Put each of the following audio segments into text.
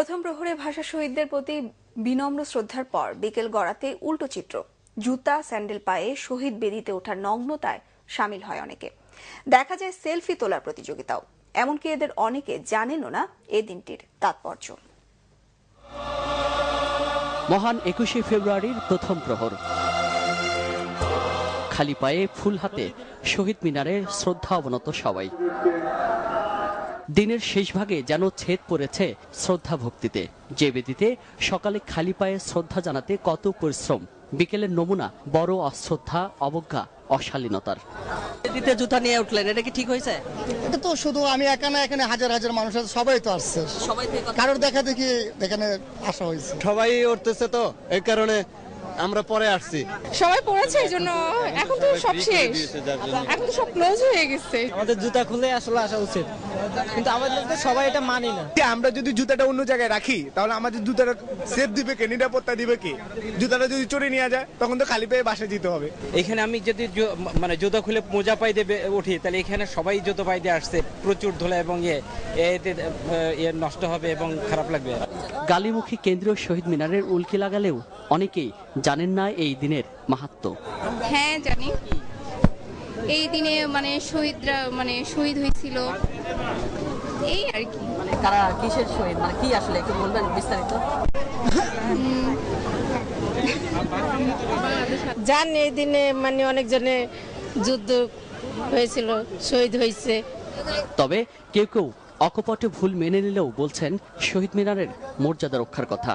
প্রথম প্রহরে ভাষা শহীদদের প্রতি বিনম্র শ্রদ্ধার পর বিকেল গড়াতে উল্টো চিত্র। জুতা, স্যান্ডেল পায়ে শহীদ বেদিতে ওঠার নগ্নতায় সামিল হয় অনেকে। দেখা যায় সেলফি তোলার প্রতিযোগিতাও। এমনকি এদের অনেকে জানেনও না এ দিনটির তাৎপর্য। মহান একুশে ফেব্রুয়ারির প্রথম প্রহর। খালি পায়ে ফুল হাতে শহীদ মিনারে শ্রদ্ধা অবনত সবাই। দিনের শেষ ভাগে যেন ছেদ পড়েছে শ্রদ্ধা ভক্তিতে। যে বেদিতে সকালে খালি পায়ে শ্রদ্ধা জানাতে কত পরিশ্রম বিকেলের নমুনা বড় অশ্রদ্ধা অবজ্ঞা অশালীনতার। বেদিতে জুতা নিয়ে উঠলেন এটা কি ঠিক হয়েছে? এটা তো শুধু আমি একা না এখানে হাজার হাজার মানুষ আছে সবাই তো আসছে। সবাই কারোর দেখা দেখি এখানে আসা হয়েছে। সবাই উঠতেছে তো এই কারণে আমরা পরে আসছি। সবাই পড়েছে এই জন্য এখন তো সব শেষ। এখন তো সব ক্লোজ হয়ে গেছে। আমাদের জুতা খুলে আসলে আসা উচিত। কিন্তু আমাদের তো সবাই এটা মানি না। যে আমরা যদি জুতাটা অন্য জায়গায় রাখি তাহলে আমাদের জুতাটা সেফ দিবে কে নিরাপত্তা দিবে কে? জুতাটা যদি চুরি নিয়ে যায় তখন তো খালি পেয়ে বাসে যেতে হবে। এখানে আমি যদি মানে জুতো খুলে মোজা পাই দিয়ে বে- উঠি তাহলে এখানে সবাই জুতো পাই দিয়ে আসছে। প্রচুর ধুলা এবং ইয়ে এতে ইয়ে নষ্ট হবে এবং খারাপ লাগবে। গালিমুখী কেন্দ্রীয় শহীদ মিনারের উল্কি লাগালেও অনেকেই জানেন না এই দিনের মাহাত্ম্য হ্যাঁ জানি। এই দিনে মানে শহীদরা মানে শহীদ হয়েছিল। এই আর কি। মানে কারা কিসের শহীদ? মানে কি আসলে একটু বলবেন বিস্তারিত? জান এই দিনে মানে অনেকজনে যুদ্ধ হয়েছিল শহীদ হয়েছে। তবে কেউ কেউ অকপটে ভুল মেনে নিলেও বলছেন শহীদ মিনারের মর্যাদা রক্ষার কথা।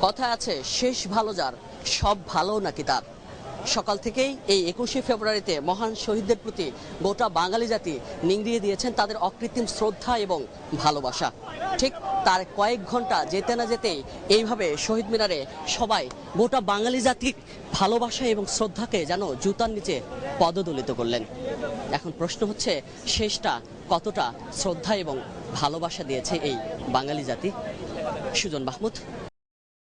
কথা আছে, শেষ ভালো যার, সব ভালো নাকি তার? সকাল থেকেই এই একুশে ফেব্রুয়ারিতে মহান শহীদদের প্রতি গোটা বাঙালি জাতি নিংড়িয়ে দিয়েছেন তাদের অকৃত্রিম শ্রদ্ধা এবং ভালোবাসা। ঠিক তার কয়েক ঘণ্টা যেতে না যেতেই এইভাবে শহীদ মিনারে সবাই গোটা বাঙালি জাতির ভালোবাসা এবং শ্রদ্ধাকে যেন জুতার নিচে পদদলিত করলেন। এখন প্রশ্ন হচ্ছে, শেষটা কতটা শ্রদ্ধা এবং ভালোবাসা দিয়েছে এই বাঙালি জাতি? সুজন মাহমুদ